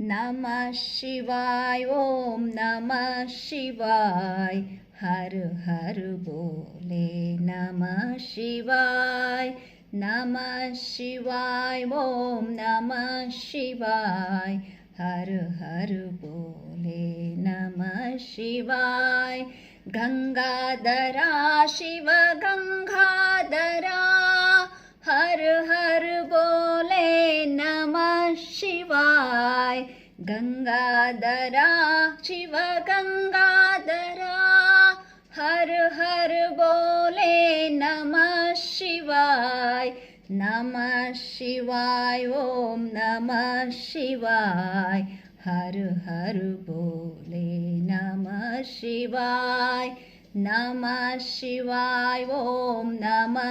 नमः शिवाय ॐ नमः शिवाय। हर हर बोले नमः शिवाय। नमः शिवाय ॐ नमः शिवाय। हर हर बोले नमः शिवाय। गङ्गाधरा शिव गङ्गाधरा கங்காதராய் கங்காதரா சிவ கங்காதரா. ஹர் ஹர் போலே நம சிவாய். நம சிவாய் ஓம் நம சிவாய். ஹர் ஹர் போலே நம சிவாய். நம சிவாய் ஓம் நம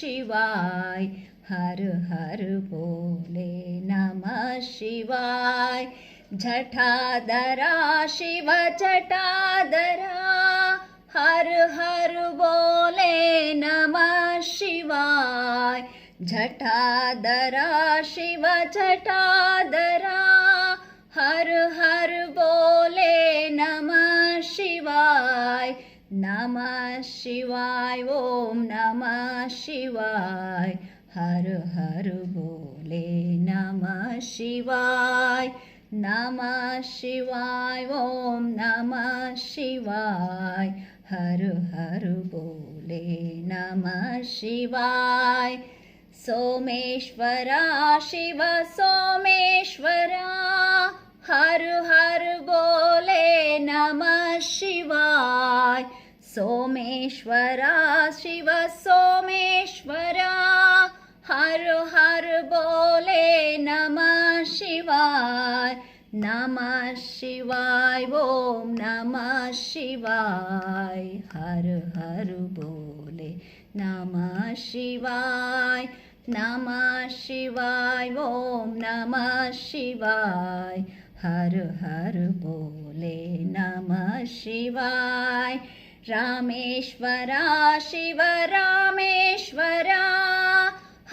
சிவாய். हर हर बोले नमः शिवाय। जठाधरा शिव जटाधरा हर हर बोले नमः शिवाय। जटाधरा शिव जटाधरा हर हर बोले नमः शिवाय। नमः शिवाय ॐ नमः शिवाय। हर हर बोले नमः शिवाय नमः शिवाय ॐ नमः शिवाय। हर हर बोले नमः शिवाय। सोमेश्वरा शिव सोमेश्वरा। हर हर बोले नमः शिवाय। सोमेश्वरा शिव सोमेश्वरा हर हर बोले नमः शिवाय। नमः शिवाय ॐ नमः शिवाय। हर हर बोले नमः शिवाय। नमः शिवाय ॐ नमः शिवाय। हर हर बोले नमः शिवाय। रामेश्वरा शिव रामेश्वरा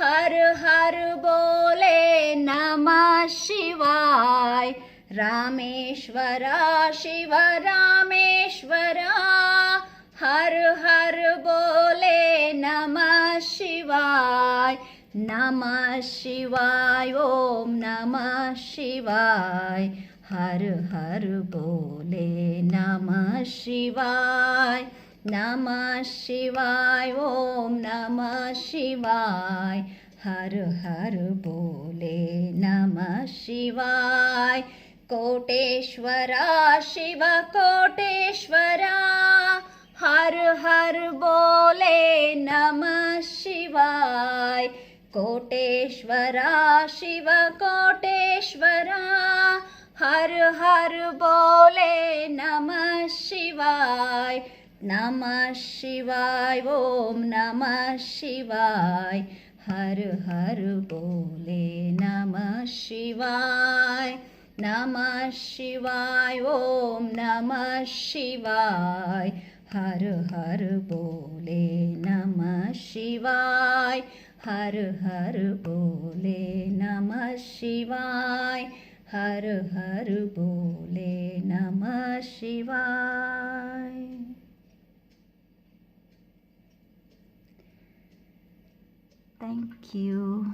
हर हर बोले नमः शिवाय। रामेश्वरा, शिव रामेश्वरा, हर हर बोले नमः शिवाय। नमः शिवाय ॐ नमः शिवाय। हर हर बोले नमः शिवाय। नमः शिवाय ॐ नमः शिवाय। हर हर बोले नमः शिवाय। कोटेश्वरा, शिव कोटेश्वरा। हर हर बोले नमः शिवाय। कोटेश्वरा, शिव कोटेश्वरा। हर हर बोले नमः शिवाय। नमः शिवाय ॐ नमः शिवाय। हर हर बोले नमः शिवाय। नमः शिवाय ॐ नमः शिवाय। हर हर बोले नमः शिवाय। हर हर बोले नमः शिवाय। हर हर बोले नमः शिवाय। Thank you.